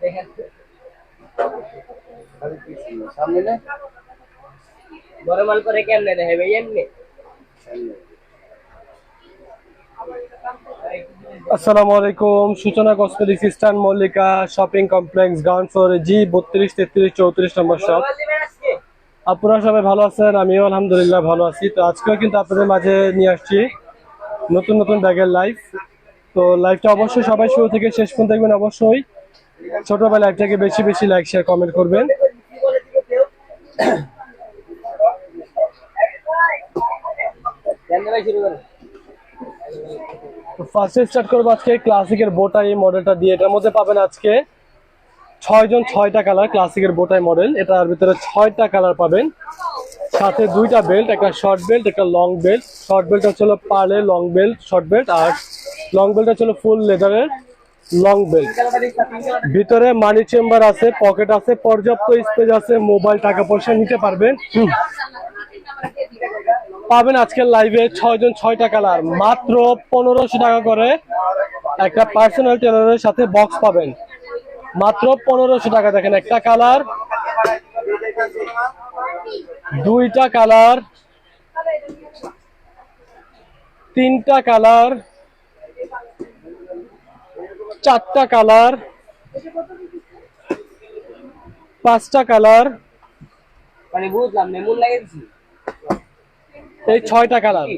They have to আসসালামু আলাইকুম। Suchona cosmetics eastern Mallika shopping complex, ground ফ্লোরে G বত্রিশ, তেত্রিশ, চৌত্রিশ নম্বর শপ আপনারা সবাই ভালো আছেন? আমিও আলহামদুলিল্লাহ ভালো আছি। তো আজকেও কিন্তু আপনাদের মাঝে নিয়ে আসছি নতুন নতুন ব্যাগের লাইভ তো লাইভটা অবশ্যই সবাই শুরু থেকে শেষ পর্যন্ত দেখবেন অবশ্যই। ছোটবেলা লাইভটাকে বেশি বেশি লাইক শেয়ার কমেন্ট করবেন। ফার্স্টে স্টার্ট করব আজকে ক্লাসিকের বোটাই মডেলটা দিয়ে। এটার মধ্যে পাবেন আজকে ছয়জন ছয়টা কালার ক্লাসিকের বোটাই মডেল এটার ভিতরে ছয়টা কালার পাবেন। সাথে দুইটা বেল্ট একটা শর্ট বেল্ট একটা লং বেল্ট শর্ট বেল্ট হচ্ছে পার্লে লং বেল্ট শর্ট বেল্ট আর লং বেল্ট হচ্ছে ফুল লেদারের লং বেল্ট। ভিতরে মানি চেম্বার আছে পকেট আছে পর্যাপ্ত স্পেস আছে মোবাইল টাকা পয়সা নিতে পারবেন। পাবেন আজকের লাইভে ছয়জন ছয়টা কালার মাত্র পনেরোশো টাকা করে একটা পার্সোনাল টেলারের সাথে বক্স পাবেন। মাত্র পনেরোশো টাকা দেখেন একটা কালার দুইটা কালার তিনটা কালার চারটা কালার পাঁচটা কালার। মানে বুঝলাম মন এই ছয়টা কালার।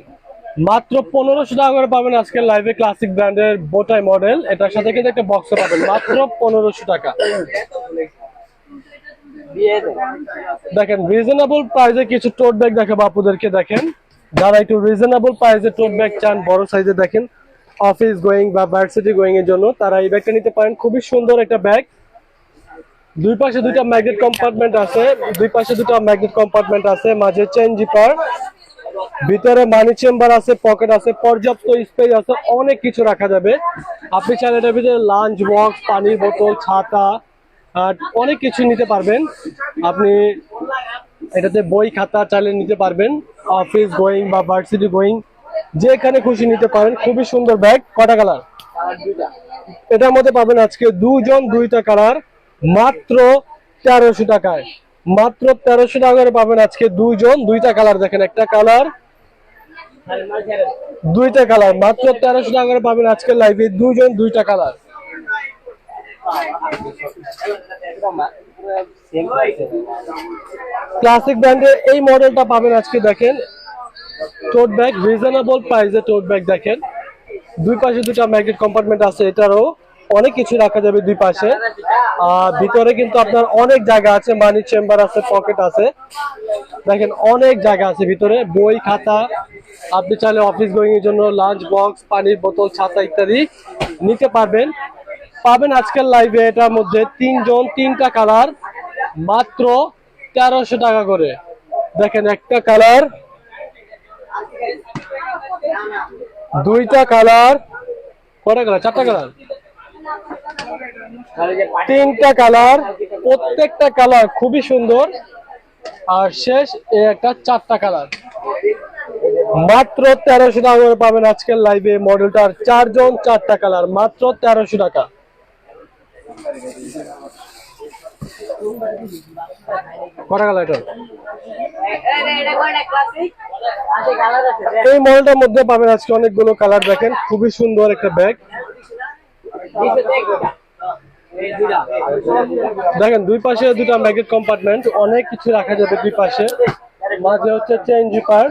মাত্র পনেরোশো টাকা করে পাবেন আজকের লাইভে ক্লাসিক ব্র্যান্ডের বোটাই মডেল এটার সাথে কিন্তু একটা বক্স পাবেন। মাত্র পনেরোশো টাকা। দেখেন রিজনেবল প্রাইসে কিছু টোট ব্যাগ দেখে বাপুদেরকে দেখেন। যারা একটু রিজনেবল প্রাইসে টোট ব্যাগ চান বড় সাইজে দেখেন অফিস গোয়িং বা ভার্সিটি গোয়িং এর জন্য, তারা এই ব্যাগটা নিতে পারেন। খুবই সুন্দর একটা ব্যাগ দুই পাশে দুইটা ম্যাগনেট কম্পার্টমেন্ট আছে। দুই পাশে দুটো ম্যাগনেট কম্পার্টমেন্ট আছে। মাঝে চেন জিপার ভিতরে মানি চেম্বার আছে পকেট আছে, পর্যাপ্ত স্পেস আছে, অনেক কিছু রাখা যাবে। আপনি চাইলে এটার ভিতরে লাঞ্চ বক্স পানির বোতল, ছাতা, আর অনেক কিছু নিতে পারবেন। আপনি এটাতে বই খাতা চাইলে নিতে পারবেন। অফিস গোয়িং বা ভার্সিটি গোয়িং যেখানে খুশি নিতে পারেন, খুবই সুন্দর ব্যাগ কটা কালার এটার মধ্যে পাবেন আজকে দুজন, দুইটা কালার মাত্র তেরোশো টাকায়। মাত্র তেরোশো টাকা পাবেন আজকে দুইজন দুইটা কালার দেখেন, একটা কালার দুইটা কালার মাত্র তেরোশো টাকা পাবেন আজকে লাইভে দুইজন দুইটা কালার ক্লাসিক ব্র্যান্ডের এই মডেলটা পাবেন আজকে, দেখেন। টোট ব্যাগ রিজনেবল প্রাইসে টোট ব্যাগ দেখেন। দুই পাশে দুটা ম্যাগনেট কম্পার্টমেন্ট আছে, এটারও অনেক কিছু রাখা যাবে দুই পাশে। আর ভিতরে কিন্তু আপনার অনেক জায়গা আছে মানি চেম্বার আছে পকেট আছে। দেখেন অনেক জায়গা আছে ভিতরে, বই, খাতা। আপনি চাইলে অফিস গোয়িং এর জন্য লাঞ্চ বক্স পানির বোতল, ছাতা ইত্যাদি নিতে পারবেন। পাবেন আজকের লাইভে এটার মধ্যে তিনজন, তিনটা কালার মাত্র তেরোশো টাকা করে। দেখেন একটা কালার দুইটা কালার, কটা কালার? চারটা কালার? তিনটা কালার, প্রত্যেকটা কালার খুবই সুন্দর। আর শেষ একটা চারটা কালার। মাত্র তেরোশো টাকা করে পাবেন আজকের লাইভে মডেলটার চারজন চারটা কালার। মাত্র তেরোশো টাকা। কটা কালার এটা? এই মডেলটার মধ্যে পাবেন আজকে অনেকগুলো কালার দেখেন, খুবই সুন্দর একটা ব্যাগ দেখেন, দুই পাশে দুটা ম্যাগনেট কম্পার্টমেন্ট অনেক কিছু রাখা যাবে দুই পাশে। মাঝে হচ্ছে চেন জিপার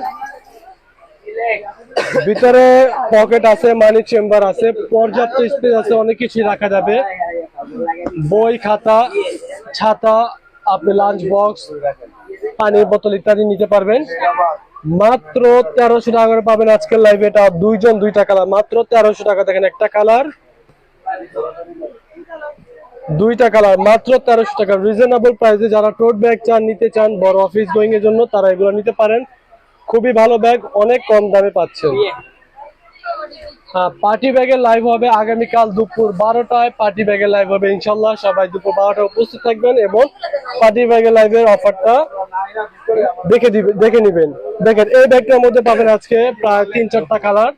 ভিতরে পকেট আছে মানি চেম্বার আছে, পর্যাপ্ত স্পেস আছে, অনেক কিছু রাখা যাবে। বই, খাতা। ছাতা, আপনি লাঞ্চ বক্স পানির বোতল ইত্যাদি নিতে পারবেন। মাত্র তেরোশো টাকা করে পাবেন আজকের লাইভে এটা। দুইজন দুইটা কালার মাত্র তেরোশো টাকা দেখেন একটা কালার দুইটা কালার মাত্র তেরোশো টাকা। রিজনেবল প্রাইসে যারা টোট ব্যাগ চান, নিতে চান, বড় অফিস গোয়িং এর জন্য, তারা এগুলো নিতে পারেন। খুবই ভালো ব্যাগ অনেক কম দামে পাচ্ছেন। পার্টি ব্যাগের লাইভ হবে আগামীকাল দুপুর বারোটায়। পার্টি ব্যাগের লাইভ হবে ইনশাল্লাহ সবাই দুপুর বারোটায় উপস্থিত থাকবেন এবং পার্টি ব্যাগের লাইভের অফারটা দেখে দিবে দেখে নিবেন। দেখেন, এই ব্যাগটার মধ্যে পাবেন আজকে প্রায় তিন চারটা কালার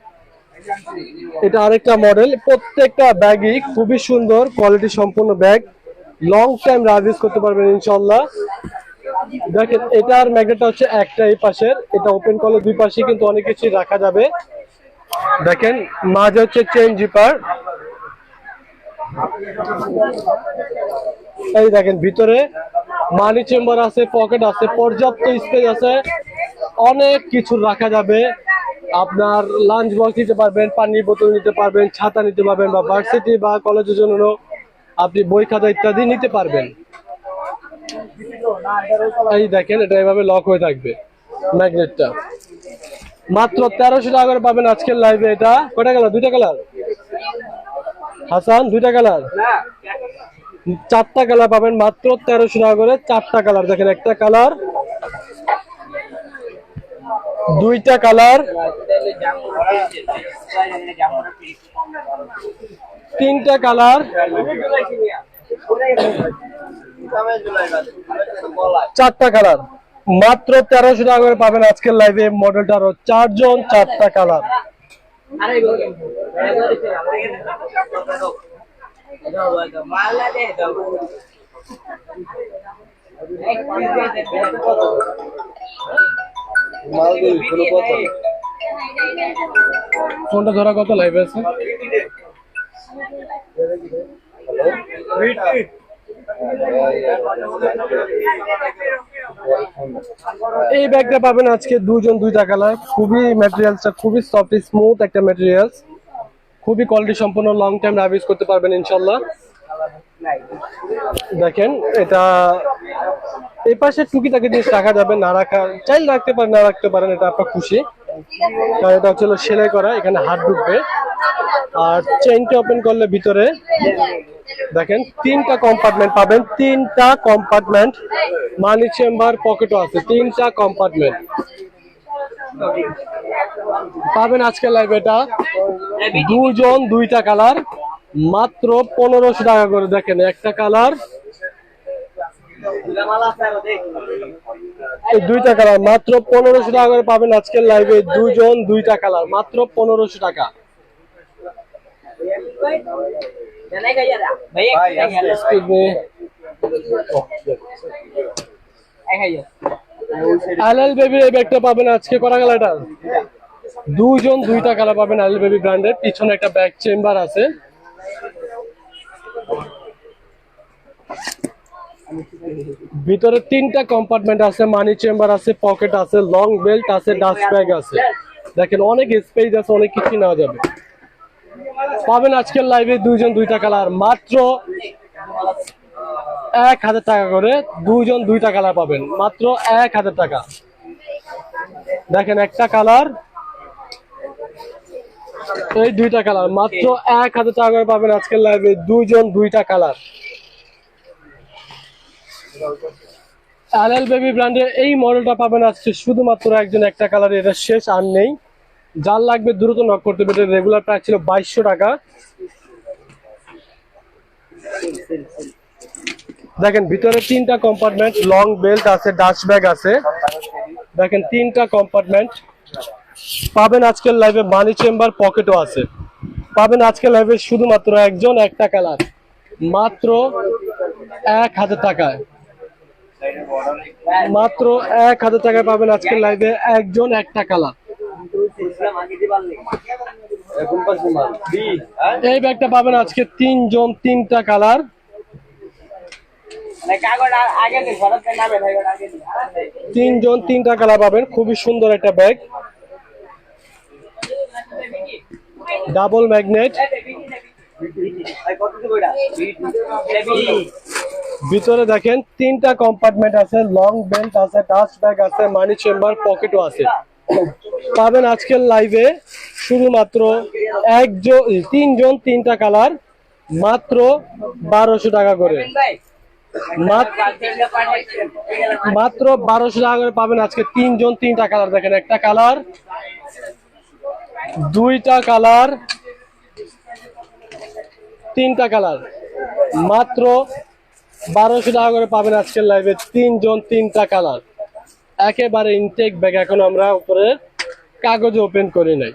এটা আরেকটা মডেল প্রত্যেকটা ব্যাগই খুবই সুন্দর কোয়ালিটি সম্পূর্ণ ব্যাগ। লং টাইম রাইজ করতে পারবেন ইনশাল্লাহ দেখেন, এটার ম্যাগনেটটা হচ্ছে একটা এই পাশের। এটা ওপেন করলে দুই পাশে কিন্তু অনেক কিছু রাখা যাবে। দেখেন, মাঝে হচ্ছে চেন জিপার। এই দেখেন, ভিতরে মানি চেম্বার আছে, পকেট আছে, পর্যাপ্ত স্পেস আছে। অনেক কিছু রাখা যাবে। আপনার লাঞ্চ বক্স নিতে পারবেন, পানির বোতল নিতে পারবেন, ছাতা নিতে পারবেন বা ভার্সিটি বা কলেজের জন্য আপনি বই খাতা ইত্যাদি নিতে পারবেন। এই দেখেন, এটা এভাবে লক হয়ে থাকবে ম্যাগনেটটা। মাত্র তেরোশো টাকা করে পাবেন আজকের লাইভে এটা। কটা কালার দুইটা কালার হাসান, দুইটা কালার চারটা কালার পাবেন মাত্র তেরোশো টাকা করে। চারটা কালার দেখেন একটা কালার দুইটা কালার তিনটা কালার চারটা কালার মাত্র তেরোশো টাকা করে পাবেন আজকের লাইভে মডেলটা আরও চারজন, চারটা কালার ফোনটা ধরা কত লাইভে আছে? এই ব্যাগটা পাবেন আজকে দুজন দুইটা কালার। খুবই ম্যাটেরিয়ালসটা খুবই সফট স্মুথ একটা ম্যাটেরিয়ালস খুবই কোয়ালিটি সম্পন্ন লং টাইম রাইজ করতে পারবেন ইনশাল্লাহ। দেখেন, এটা এই পাশে টুকিটাকি জিনিস রাখা যাবে, না রাখা চাইল রাখতে পারেন, না রাখতে পারেন, এটা আপনার খুশি। এটা হচ্ছে সেলাই করা, এখানে হাত ঢুকবে। আর চেইনটা ওপেন করলে ভিতরে দেখেন, তিনটা কম্পার্টমেন্ট পাবেন, তিনটা কম্পার্টমেন্ট মানি চেম্বার পকেটও আছে, তিনটা কম্পার্টমেন্ট পাবেন আজকে লাইভ এটা। দুজন, দুইটা কালার মাত্র পনেরোশো টাকা করে, দেখেন একটা কালার এই দুইটা কালার মাত্র পনেরোশো টাকা করে পাবেন আজকের দুইটা কালার মাত্র পনেরোশো টাকা। এই ব্যাগটা পাবেন আজকে করা গেল এটা। দুজন দুইটা কালার পাবেন আলাল বেবি ব্র্যান্ডের পিছনে একটা ব্যাগ চেম্বার আছে। ভিতরে তিনটা কম্পার্টমেন্ট আছে মানি চেম্বার আছে পকেট আছে লং বেল্ট আছে ডাস্ট ব্যাগ আছে। দেখেন, অনেক স্পেস আছে, অনেক কিছু নেওয়া যাবে। পাবেন আজকের লাইভে দুইজন দুইটা কালার মাত্র এক হাজার টাকা করে দুইজন দুইটা কালার পাবেন। মাত্র এক হাজার টাকা। দেখেন, একটা কালার এই দুইটা কালার মাত্র এক হাজার টাকা করে পাবেন আজকের লাইভে দুইজন দুইটা কালার এলএল বেবি ব্র্যান্ডের এই মডেলটা পাবেন আজকে শুধুমাত্র একজন, একটা কালার এটা শেষ, আর নেই। যার লাগবে দ্রুত নক করতে হবে রেগুলার প্রাইস ছিল বাইশশো টাকা। দেখেন, ভিতরে তিনটা কম্পার্টমেন্ট লং বেল্ট আছে ডাস্ট ব্যাগ আছে। দেখেন, তিনটা কম্পার্টমেন্ট পাবেন আজকের লাইভে মানি চেম্বার পকেটও আছে। পাবেন আজকের লাইভে শুধুমাত্র একজন, একটা কালার মাত্র এক হাজার টাকায়। মাত্র এক হাজার টাকায় পাবেন আজকের লাইভে একজন একটা কালার। এই ব্যাগটা পাবেন আজকে তিনজন, তিনটা কালার। তিনজন, তিনটা কালার পাবেন, খুবই সুন্দর একটা ব্যাগ। ডাবল ম্যাগনেট ভিতরে দেখেন, তিনটা কম্পার্টমেন্ট আছে লং বেল্ট আছে ডাস্ট ব্যাগ আছে মানি চেম্বার পকেটও আছে। পাবেন আজকের লাইভে শুধুমাত্র একজন, তিনজন, তিনটা কালার মাত্র বারোশো টাকা করে। মাত্র বারোশো টাকা করে পাবেন আজকে তিনজন, তিনটা কালার দেখেন, একটা কালার দুইটা কালার তিনটা কালার মাত্র বারোশো টাকা করে পাবেন আজকের লাইভে তিনজন তিনটা কালার একেবারে ইনটেক ব্যাগ এখন আমরা উপরে কাগজে ওপেন করি নাই।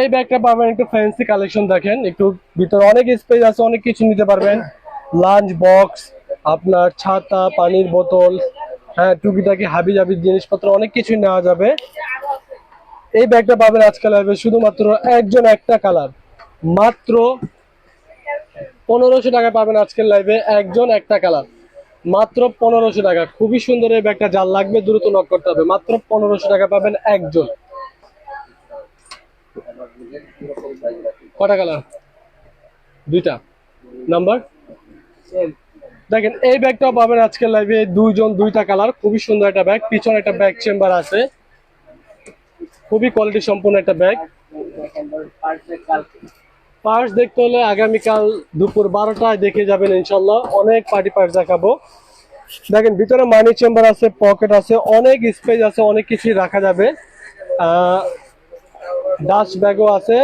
এই ব্যাগটা পাবেন একটু ফ্যান্সি কালেকশন দেখেন একটু ভিতরে অনেক স্পেস আছে অনেক কিছু নিতে পারবেন। লাঞ্চ বক্স আপনার ছাতা পানির বোতল হ্যাঁ টুকিটাকি হাবি জাবি জিনিসপত্র অনেক কিছু নেওয়া যাবে। এই ব্যাগটা পাবেন আজকাল লাইভে শুধুমাত্র একজন একটা কালার মাত্র পনেরোশো টাকা পাবেন আজকের লাইভে একজন, একটা কালার মাত্র পনেরোশো টাকা। খুবই সুন্দর এই ব্যাগটা যার লাগবে দ্রুত নক করতে হবে। মাত্র পনেরোশো টাকা পাবেন একজন। কটা কালার দুইটা। নাম্বার দেখেন, এই ব্যাগটাও পাবেন আজকের লাইভে দুইজন, দুইটা কালার খুবই সুন্দর একটা ব্যাগ পিছনে একটা ব্যাগ চেম্বার আছে। খুবই কোয়ালিটি সম্পূর্ণ একটা ব্যাগ পার্স দেখতে হলে আগামীকাল দুপুর বারোটায় দেখে যাবেন ইনশাল্লাহ অনেক পার্টি পার্স দেখাবো। দেখেন, ভিতরে মানি চেম্বার আছে পকেট আছে, অনেক স্পেস আছে, অনেক কিছুই রাখা যাবে। ডাস্ট ব্যাগও আছে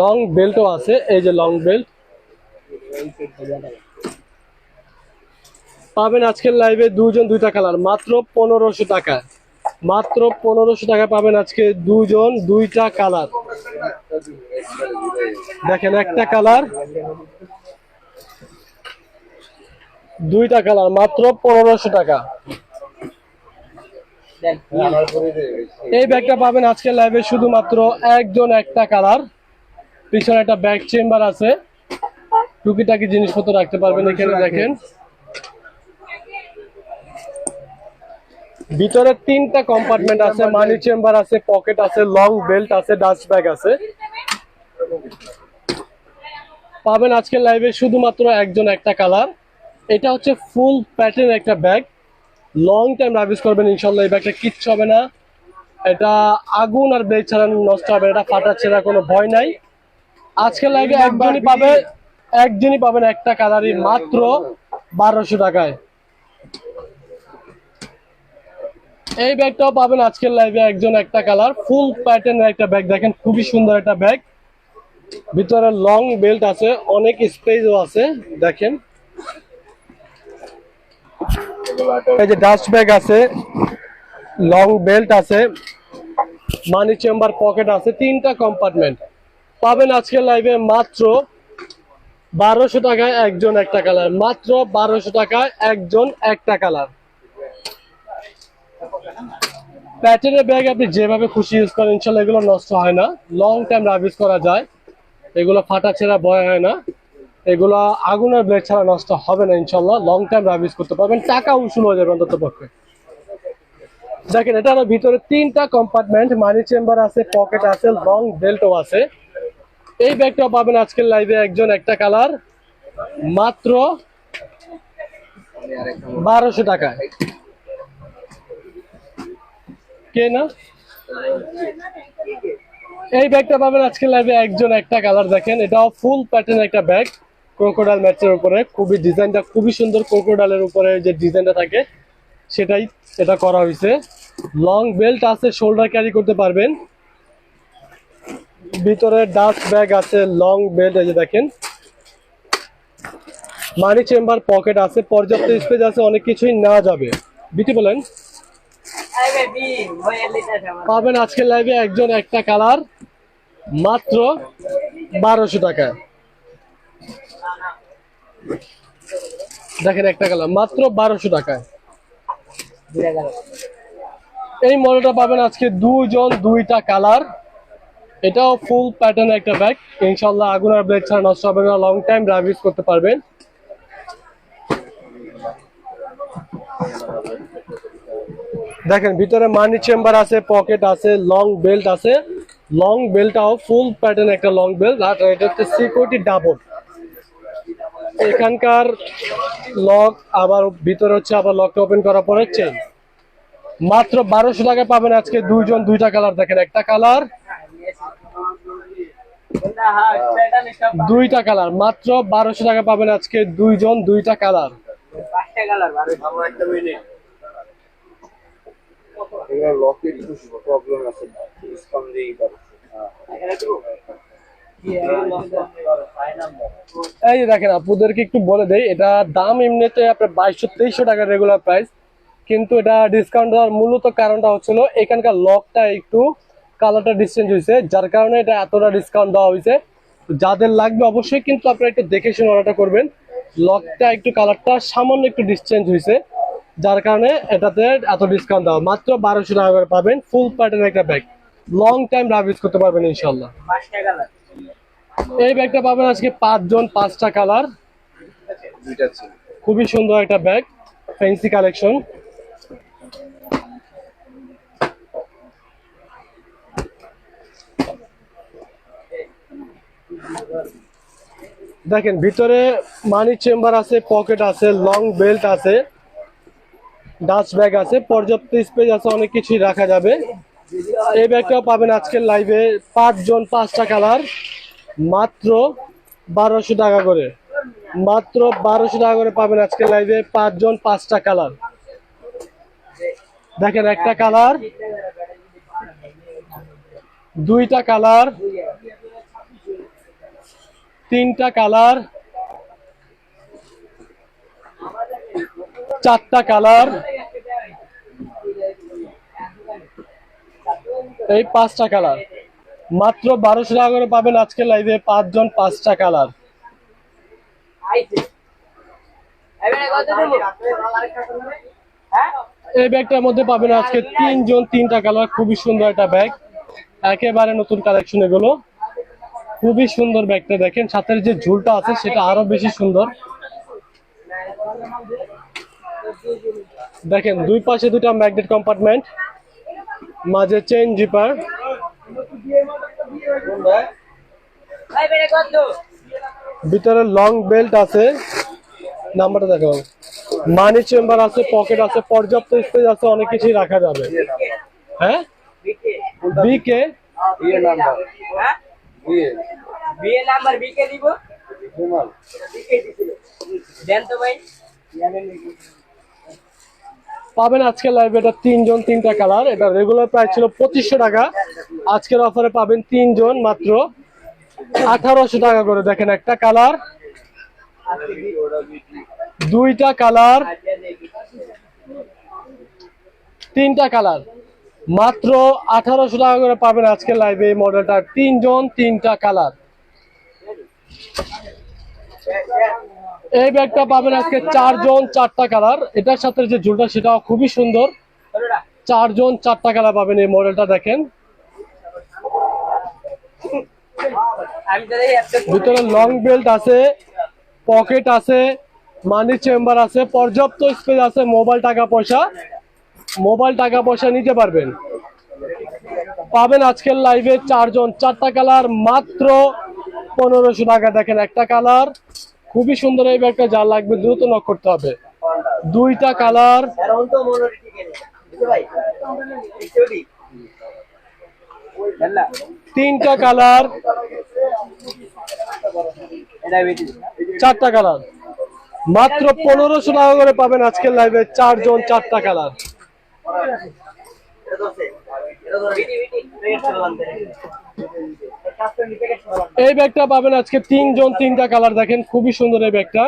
লং বেল্টও আছে, এই যে লং বেল্ট পাবেন আজকের লাইভে দুজন দুইটা কালার মাত্র পনেরোশো টাকা। মাত্র পনেরোশো টাকা পাবেন আজকে দুজন দুইটা কালার। দেখেন একটা কালার, দুইটা কালার, মাত্র পনেরোশো টাকা। এই ব্যাগটা পাবেন আজকের লাইভে শুধুমাত্র একজন একটা কালার। পিছনে একটা ব্যাগ চেম্বার আছে। টুকিটাকি জিনিসপত্র রাখতে পারবেন এখানে, দেখেন। ভিতরে তিনটা কম্পার্টমেন্ট আছে মানি চেম্বার আছে পকেট আছে লং বেল্ট আছে ডাস্ট ব্যাগ আছে। পাবেন আজকের লাইভে শুধুমাত্র একজন একটা কালার এটা হচ্ছে ফুল প্যাটার্ন একটা ব্যাগ লং টাইম রাবিস করবেন ইনশাল্লাহ এই ব্যাগটা কিচ্ছু হবে না। এটা আগুন আর ব্লেড ছাড়া নষ্ট হবে এটা ফাটা ছেঁড়া কোনো ভয় নাই। আজকের লাইভে একজনই পাবে একজনই পাবেন একটা কালারই মাত্র বারোশো টাকায়। এই ব্যাগটাও পাবেন আজকের লাইভে একজন একটা কালার ফুল প্যাটার্নের একটা ব্যাগ দেখেন, খুবই সুন্দর একটা ব্যাগ ভিতরে লং বেল্ট আছে, অনেক স্পেসও আছে, দেখেন। এই যে ডাস্ট ব্যাগ আছে লং বেল্ট আছে মানি চেম্বার পকেট আছে, তিনটা কম্পার্টমেন্ট পাবেন আজকের লাইভে মাত্র বারোশো টাকায় একজন একটা কালার মাত্র বারোশো টাকায় একজন একটা কালার প্যাটার্নের ব্যাগ আপনি যেভাবে খুশি ইউজ করেন ইনশাল্লাহ এগুলো নষ্ট হয় না। লং টাইম রাবিস করা যায়। এগুলো ফাটা ছেঁড়া ভয় হয় না। এগুলো আগুনের ব্লেড ছাড়া নষ্ট হবে না ইনশাল্লাহ লং টাইম রাবিস করতে পারবেন। টাকা উসুল হয়ে যাবে অন্তত পক্ষে। দেখেন এটার ভিতরে তিনটা কম্পার্টমেন্ট মানি চেম্বার আছে পকেট আছে লং বেল্টও আছে। এই ব্যাগটাও পাবেন আজকের লাইভে একজন, একটা কালার মাত্র বারোশো টাকায়। কে না? এই ব্যাগটা পাবেন আজকে লাইভে একজন, একটা কালার দেখেন। এটাও ফুল প্যাটার্ন একটা ব্যাগ ক্রোকোডাইল ম্যাচের উপরে। খুবই ডিজাইনটা খুবই সুন্দর ক্রোকোডাইলের উপরে যে ডিজাইনটা থাকে, সেটাই এটা করা হয়েছে। লং বেল্ট আছে শোল্ডার ক্যারি করতে পারবেন। ভিতরে ডাস্ট ব্যাগ আছে লং বেল্ট এই যে দেখেন। মানি চেম্বার পকেট আছে, পর্যাপ্ত স্পেস আছে, অনেক কিছুই নেওয়া যাবে। বিটি বলেন আই বেবি ভয়ের লিটার আমার পাবেন আজকের লাইভে একজন একটা কালার মাত্র বারোশো টাকায় দেখেন একটা কালার মাত্র বারোশো টাকায়। এই মডেলটা পাবেন আজকে দুজন দুইটা কালার এটাও ফুল প্যাটার্ন একটা ব্যাগ ইনশাল্লাহ আগুন আর ব্লেড ছাড়া নষ্ট হবে না লং টাইম ড্রাইভ ইউজ করতে পারবেন। দেখেন ভিতরে মানি চেম্বার আছে পকেট আছে লং বেল্ট আছে। লং বেল্টটাও ফুল প্যাটার্ন একটা লং বেল্ট আর এটা হচ্ছে সিকিউরিটি ডাবল এখানকার লক আবার ভিতরে হচ্ছে আবার লকটা ওপেন করার পরে চেন মাত্র বারোশো টাকা পাবেন আজকে দুইজন দুইটা কালার দেখেন একটা কালার হ্যাঁ দুইটা কালার মাত্র বারোশো টাকা পাবেন আজকে দুইজন দুইটা কালার পাঁচটা কালার বারো আমার একটা মিনিট এগুলো লকে একটু প্রবলেম আছে এই যে দেখেন আপুদেরকে একটু বলে দেই এটা দাম এমনিতে আপনার বাইশশো তেইশশো টাকার রেগুলার প্রাইস কিন্তু এটা ডিসকাউন্ট দেওয়ার মূলত কারণটা হচ্ছিল এখানকার লকটা একটু কালারটা ডিসচেঞ্জ হয়েছে যার কারণে এটা এতটা ডিসকাউন্ট দেওয়া হয়েছে। যাদের লাগবে অবশ্যই কিন্তু আপনারা একটু দেখে শুনে অর্ডারটা করবেন। লকটা একটু কালারটা সামান্য একটু ডিসচেঞ্জ হয়েছে। যার কারণে এটাতে এত ডিসকাউন্ট দেওয়া। মাত্র বারোশো টাকা করে পাবেন ফুল প্যাটার্ন একটা ব্যাগ লং টাইম রাভ ইউজ করতে পারবেন ইনশাল্লাহ এই ব্যাগটা পাবেন আজকে পাঁচজন পাঁচটা কালার খুবই সুন্দর একটা ব্যাগ ফ্যান্সি কালেকশন দেখেন ভিতরে মানি চেম্বার আছে পকেট আছে লং বেল্ট আছে। ডাস্ট ব্যাগ আছে, পর্যাপ্ত স্পেস আছে, অনেক কিছুই রাখা যাবে। এই ব্যাগটাও পাবেন আজকের লাইভে পাঁচজন, পাঁচটা কালার মাত্র বারোশো টাকা করে। মাত্র বারোশো টাকা করে পাবেন আজকের লাইভে পাঁচজন, পাঁচটা কালার দেখেন একটা কালার দুইটা কালার তিনটা কালার চারটা কালার এই পাঁচটা কালার। মাত্র বারোশো টাকা করে পাবেন আজকে লাইভে পাঁচজন পাঁচটা কালার। এই ব্যাগটার মধ্যে পাবেন আজকে তিনজন তিনটা কালার, খুবই সুন্দর একটা ব্যাগ। একেবারে নতুন কালেকশন এগুলো। খুবই সুন্দর ব্যাগটা দেখেন, সাথে যে ঝুলটা আছে সেটা আরও বেশি সুন্দর। দেখেন, দুই পাশে দুটা ম্যাগনেট কম্পার্টমেন্ট মাঝে চেন জিপার। ভিতরে লং বেল্ট আছে। নাম্বারটা দেখো মানি চেম্বার আছে, পকেট আছে, পর্যাপ্ত স্পেস আছে, অনেক কিছুই রাখা যাবে। হ্যাঁ? বিকে নাম্বার বিকে দিব। দেন তো ভাই। পাবেন আজকে লাইভে এটা তিনজন, তিনটা কালার এটা রেগুলার প্রাইস ছিল পঁচিশশো টাকা। আজকের অফারে পাবেন তিনজন মাত্র আঠারোশো টাকা করে। দেখেন একটা কালার দুইটা কালার তিনটা কালার মাত্র আঠারোশো টাকা করে পাবেন আজকে লাইভে এই মডেলটা তিনজন, তিনটা কালার এই ব্যাগটা পাবেন আজকে চারজন চারটা কালার। এটার সাথে যে ঝুলটা সেটাও খুবই সুন্দর। চারজন চারটা কালার পাবেন এই মডেলটা দেখেন। ভিতরে লং বেল্ট আছে পকেট আছে মানি চেম্বার আছে, পর্যাপ্ত স্পেস আছে মোবাইল টাকা পয়সা। মোবাইল টাকা পয়সা নিতে পারবেন। পাবেন আজকের লাইভে চারজন চারটা কালার, মাত্র পনেরোশো টাকা। দেখেন একটা কালার। খুবই সুন্দর এই ব্যাগটা যা লাগবে দ্রুত নক করতে হবে। দুইটা কালার। তিনটা কালার। চারটা কালার। মাত্র পনেরোশো টাকা করে পাবেন আজকের লাইভে চারজন চারটা কালার বিটি বিটি রেট চলন্ত কাস্টম নিতে গেছে এই ব্যাগটা পাবেন আজকে তিনজন, তিনটা কালার দেখেন, খুবই সুন্দর এই ব্যাগটা।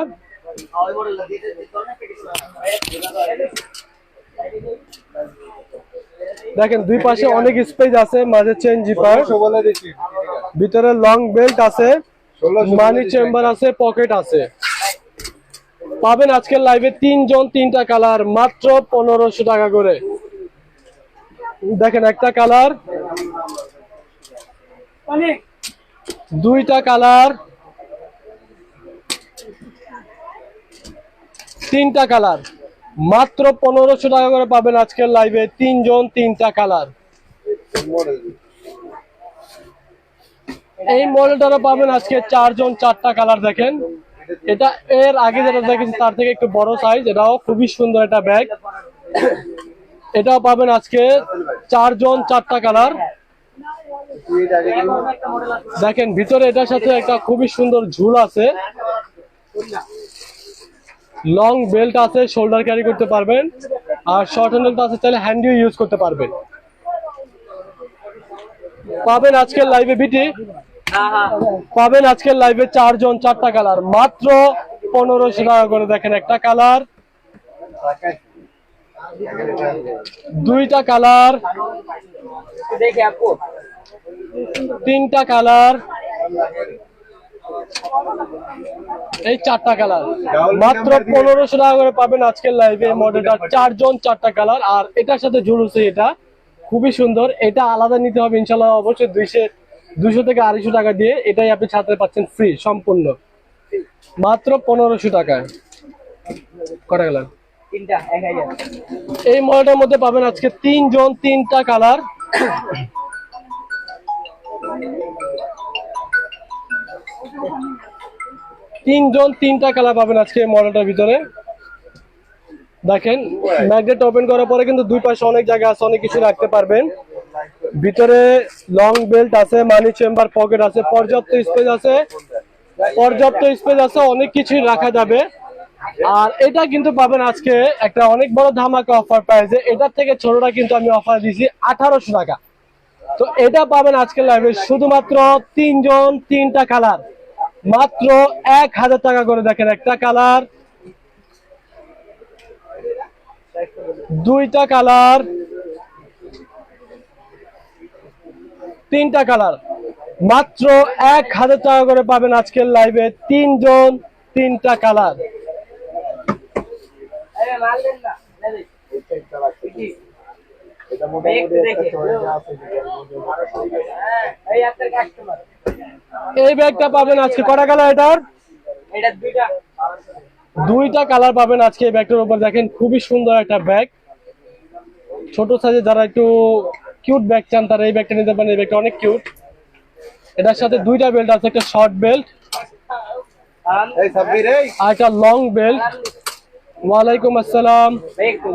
দেখেন, দুই পাশে অনেক স্পেস আছে, মাঝে চেন জিপার ভিতরে লং বেল্ট আছে মানি চেম্বার আছে পকেট আছে। পাবেন আজকের লাইভে তিনজন, তিনটা কালার, মাত্র পনেরোশো টাকা করে। দেখেন একটা কালার। অনেক দুইটা কালার। তিনটা কালার। মাত্র পনেরোশো টাকা করে পাবেন আজকের লাইভে তিনজন তিনটা কালার। এই মডেলটারও পাবেন আজকে চারজন চারটা কালার দেখেন। এটা এর আগে যেটা দেখেছি, তার থেকে একটু বড় সাইজ এটাও খুবই সুন্দর একটা ব্যাগ এটাও পাবেন আজকে চারজন চারটা কালার। দেখেন, ভিতরে এটার সাথে একটা খুবই সুন্দর ঝুল আছে। লং বেল্ট আছে, শোল্ডার ক্যারি করতে পারবেন। আর শর্ট হ্যান্ডেল আছে তাহলে হ্যান্ডিও ইউজ করতে পারবেন। পাবেন আজকের লাইভে বিটি। পাবেন আজকের লাইভে চারজন, চারটা কালার। মাত্র পনেরোশো টাকা করে দেখেন একটা কালার। দুইটা কালার। দেখে আপু তিনটা কালার। এই চারটা কালার। মাত্র পনেরোশো টাকা করে পাবেন আজকের লাইভে মডেলটা চারজন চারটা কালার। আর এটার সাথে ঝুলুছে এটা। খুবই সুন্দর। এটা আলাদা নিতে হবে ইনশাল্লাহ অবশ্যই দুইশো দুশো থেকে আড়াইশো টাকা দিয়ে। এটাই আপনি ছাত্রে পাচ্ছেন ফ্রি সম্পূর্ণ। মাত্র পনেরোশো টাকায়। কটা কালার? এই মডেলটার মধ্যে পাবেন আজকে তিনজন তিনটা কালার। তিনজন তিনটা কালার পাবেন আজকে মডেলটার ভিতরে। দেখেন, ম্যাগনেট ওপেন করার পরে কিন্তু দুই পাশে অনেক জায়গা আছে, অনেক কিছু রাখতে পারবেন। ভিতরে লং বেল্ট আছে মানি চেম্বার পকেট আছে, পর্যাপ্ত স্পেস আছে। পর্যাপ্ত স্পেস আছে, অনেক কিছুই রাখা যাবে। আর এটা কিন্তু পাবেন আজকে একটা অনেক বড় ধামাকা অফার প্রাইসে এটার থেকে ছোটটা কিন্তু আমি অফার দিছি আঠারোশো টাকা। তো এটা পাবেন আজকে লাইভে শুধুমাত্র তিনজন, তিনটা কালার মাত্র এক হাজার টাকা করে দেখেন একটা কালার দুইটা কালার তিনটা কালার মাত্র এক হাজার টাকা করে পাবেন আজকের লাইভে তিনজন, তিনটা কালার এটা মোটামুটি একটা চয়েস আছে হ্যাঁ, এই আপনার কাস্টমার এই ব্যাগটা পাবেন আজকে। কটা কালার এটার? এটা দুইটা। দুইটা কালার পাবেন আজকে এই ব্যাগটার উপর। দেখেন খুবই সুন্দর একটা ব্যাগ। ছোট সাইজে যারা একটু কিউট ব্যাগ চান তারা এই ব্যাগটা নিতে পারেন। এই ব্যাগটা অনেক কিউট এটার সাথে দুইটা বেল্ট আছে একটা শর্ট বেল্ট এই সাব্বির এই। আর একটা লং বেল্ট ওয়ালাইকুম আসসালাম।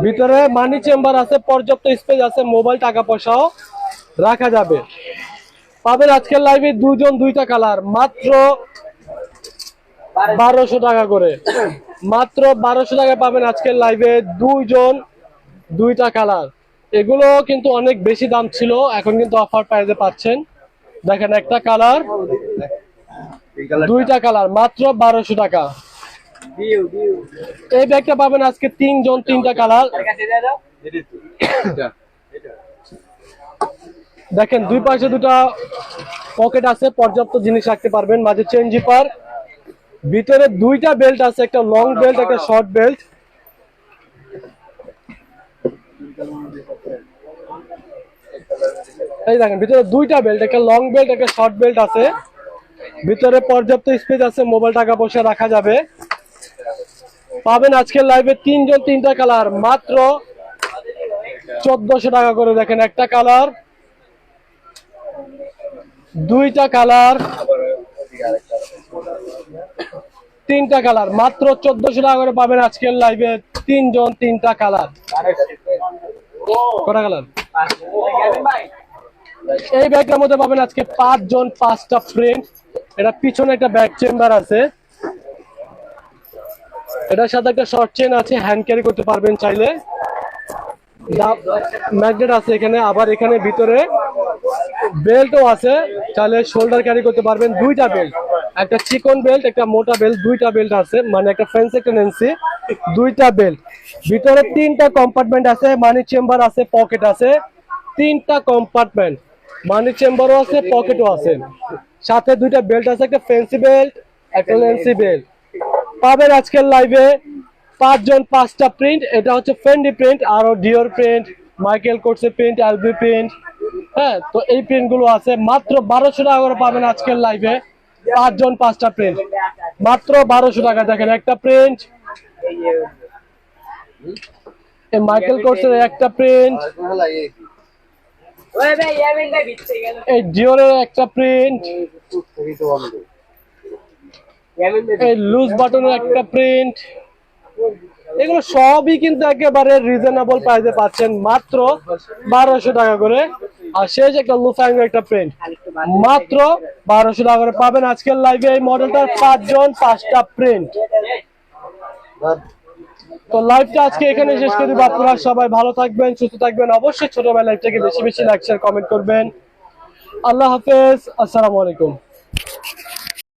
ভিতরে মানি চেম্বার আছে, পর্যাপ্ত স্পেস আছে, মোবাইল, টাকা পয়সাও রাখা যাবে। পাবেন আজকের লাইভে দুজন, দুইটা কালার মাত্র বারোশো টাকা করে। মাত্র বারোশো টাকা পাবেন আজকের লাইভে দুইজন, দুইটা কালার এগুলো কিন্তু অনেক বেশি দাম ছিল, এখন কিন্তু অফার প্রাইজে পাচ্ছেন। দেখেন একটা কালার দুইটা কালার মাত্র বারোশো টাকা। এই ব্যাগটা পাবেন আজকে তিনজন তিনটা কালার। দেখেন দুই পাশে দুটা পকেট আছে পর্যাপ্ত জিনিস রাখতে পারবেন। মাঝে চেন জিপার। ভিতরে দুইটা বেল্ট আছে একটা লং বেল্ট একটা শর্ট বেল্ট। এই দেখেন ভিতরে দুইটা বেল্ট একটা লং বেল্ট একটা শর্ট বেল্ট আছে। ভিতরে পর্যাপ্ত স্পেস আছে মোবাইল টাকা পয়সা রাখা যাবে। পাবেন আজকের লাইভে তিনজন তিনটা কালার মাত্র চোদ্দশো টাকা করে দেখেন একটা কালার দুইটা কালার তিনটা কালার মাত্র চোদ্দশো টাকা করে পাবেন আজকের লাইভে তিনজন তিনটা কালার কটা কালার এই ব্যাগটার মধ্যে পাবেন আজকে পাঁচজন পাঁচটা ফ্রেন্ড এটা পিছনে একটা ব্যাগ চেম্বার আছে। এটার সাথে একটা শর্ট চেন আছে হ্যান্ড ক্যারি করতে পারবেন চাইলে। ম্যাগনেট আছে এখানে, আবার এখানে ভিতরে বেল্টও আছে, চাইলে শোল্ডার ক্যারি করতে পারবেন। দুইটা বেল্ট একটা চিকন বেল্ট একটা মোটা বেল্ট দুইটা বেল্ট আছে মানে একটা ফ্রেন্স একটা নেন্সি দুইটা বেল্ট ভিতরে তিনটা কম্পার্টমেন্ট আছে মানি চেম্বার আছে পকেট আছে। তিনটা কম্পার্টমেন্ট মানি চেম্বারও আছে পকেটও আছে। সাথে দুইটা বেল্ট আছে, একটা ফেন্সি বেল্ট একটা লেন্সি বেল্ট পাবেন আজকের লাইভে পাঁচজন পাঁচটা প্রিন্ট এটা হচ্ছে ফেন্ডি প্রিন্ট আরও ডিওর প্রিন্ট মাইকেল কোর্সের প্রিন্ট এলবি প্রিন্ট হ্যাঁ তো এই প্রিন্টগুলো আছে। মাত্র বারোশো টাকা করে পাবেন আজকের লাইভে পাঁচজন পাঁচটা প্রিন্ট মাত্র বারোশো টাকা। দেখেন একটা প্রিন্ট এই মাইকেল কোর্সের একটা প্রিন্ট এই ডিওরের একটা প্রিন্ট থেকে তো বন্ধ ইয়ামিন ভাই এই লুজ বাটনের একটা প্রিন্ট এগুলো সবই কিন্তু একেবারে রিজনেবল প্রাইসে পাচ্ছেন মাত্র বারোশো টাকা করে। আর শেষ একটা লুফাঙ্গ একটা প্রিন্ট মাত্র বারোশো টাকা করে পাবেন আজকের লাইভে এই মডেলটার পাঁচজন পাঁচটা প্রিন্ট তো লাইভটা আজকে এখানে শেষ করে। দিব আপনারা সবাই ভালো থাকবেন সুস্থ থাকবেন। অবশ্যই ছোট ভাই লাইভটাকে বেশি বেশি লাইক শেয়ার কমেন্ট করবেন। আল্লাহ হাফেজ। আসসালামু আলাইকুম।